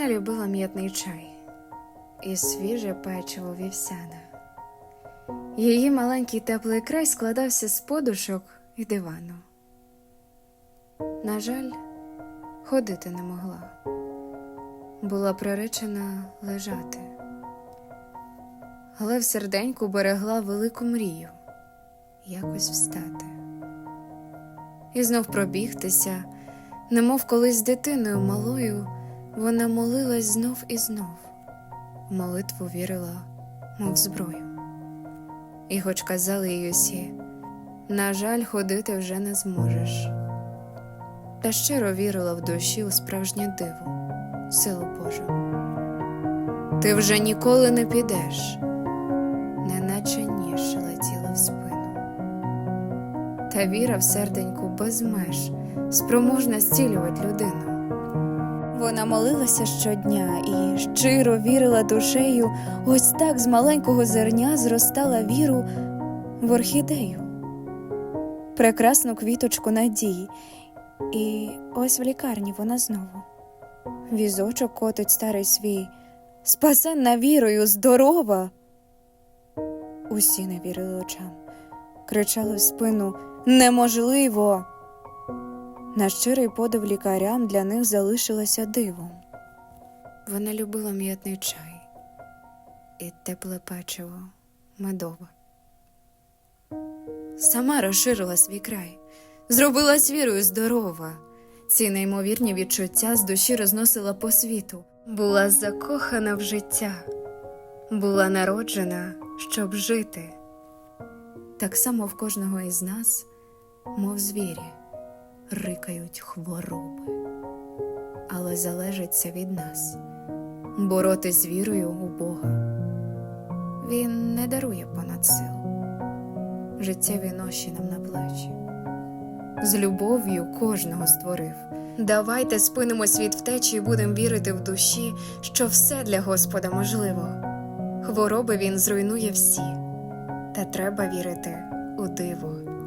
Вона любила м'ятний чай і свіже печиво вівсяне. Її маленький теплий край складався з подушок і дивану. На жаль, ходити не могла, була приречена лежати, але в серденьку берегла велику мрію якось встати і знов пробігтися, немов колись дитиною малою, вона молилась знов і знов, молитву вірила, мов зброю. І хоч казали їй усі, на жаль, ходити вже не зможеш. Та щиро вірила в душі у справжнє диво, силу Божу. Ти вже ніколи не підеш, неначе ніж летіла в спину. Та віра в серденьку без меж спроможна зцілювати людину. Вона молилася щодня і щиро вірила душею, ось так з маленького зерня зростала віру в орхідею, прекрасну квіточку надії. І ось в лікарні вона знову. Візочок котить старий свій, спасенна вірою, здорова. Усі не вірили очам, кричали в спину неможливо. На щирий подив лікарям для них залишилося дивом. Вона любила м'ятний чай і тепле печиво медове. Сама розширила свій край, зробилась вірою здорова. Ці неймовірні відчуття з душі розносила по світу, була закохана в життя, була народжена, щоб жити. Так само в кожного із нас, мов звірі рикають хвороби, але залежить це від нас боротись з вірою у Бога. Він не дарує понад сил, життєві ноші нам на плечі. З любов'ю кожного створив. Давайте спинимось від втечі і будемо вірити в душі, що все для Господа можливо. Хвороби він зруйнує всі, та треба вірити у диво.